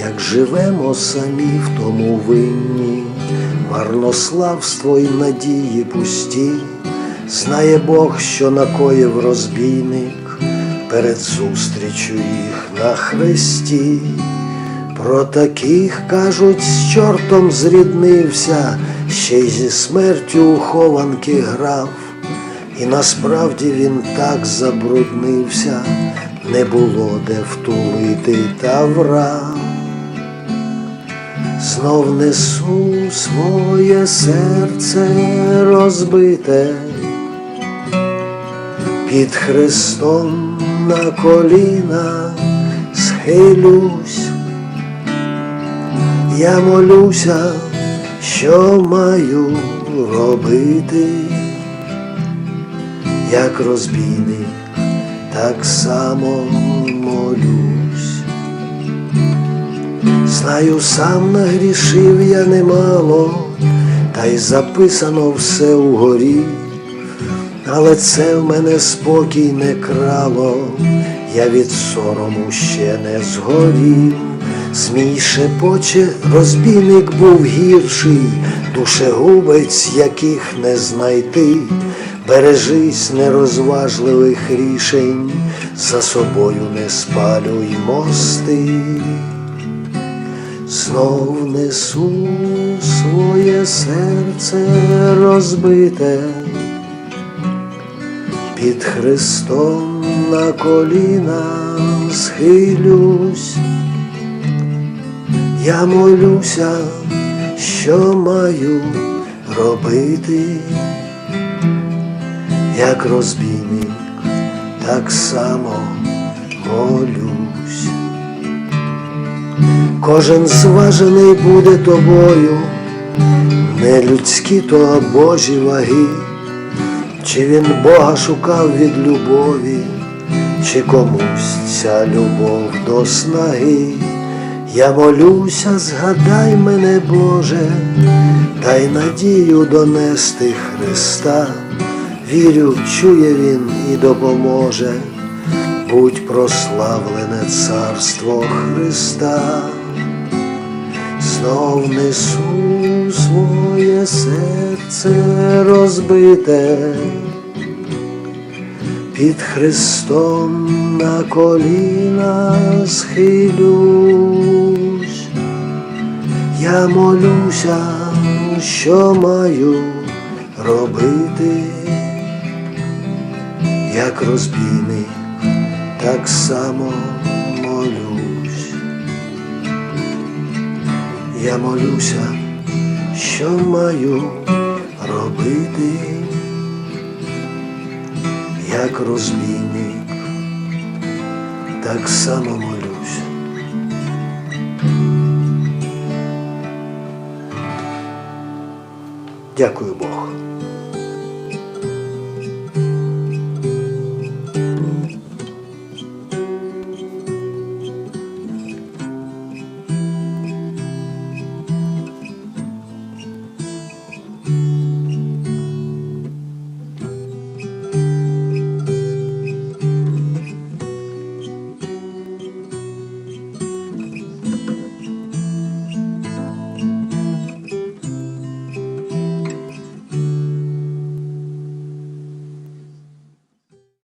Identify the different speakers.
Speaker 1: як живемо самі в тому винні, марнославство й надії пусті, знає Бог, що накоїв розбійник. Перед зустрічю їх на хресті. Про таких кажуть, з чортом зріднився, ще й зі смертю у хованки грав, і насправді він так забруднився, не було де втулити тавра. Знов несу своє серце розбите, під Христом на коліна схилюсь. Я молюся, що маю робити, як розбійник, так само молюсь. Знаю, сам нагрішив я немало, та й записано все угорі, але це в мене спокій не крало, я від сорому ще не згорів. Змій шепоче, розбійник був гірший, душегубець, яких не знайти, бережись нерозважливих рішень, за собою не спалюй мости. Знов несу своє серце розбите, під Христом на коліна схилюсь. Я молюся, що маю робити, як розбійник, так само молюсь. Кожен зважений буде тобою, не людські, то а Божі ваги, чи він Бога шукав від любові, чи комусь ця любов до снаги. Я молюся, згадай мене, Боже, дай надію донести Христа. Вірю, чує Він і допоможе, будь прославлене царство Христа. Знов несу своє серце розбите, під Христом на коліна схилюсь, я молюся, що маю робити, як розбійник, так само молюсь. Я молюся, що маю робити як розбійник, так само молюсь. Дякую Богу.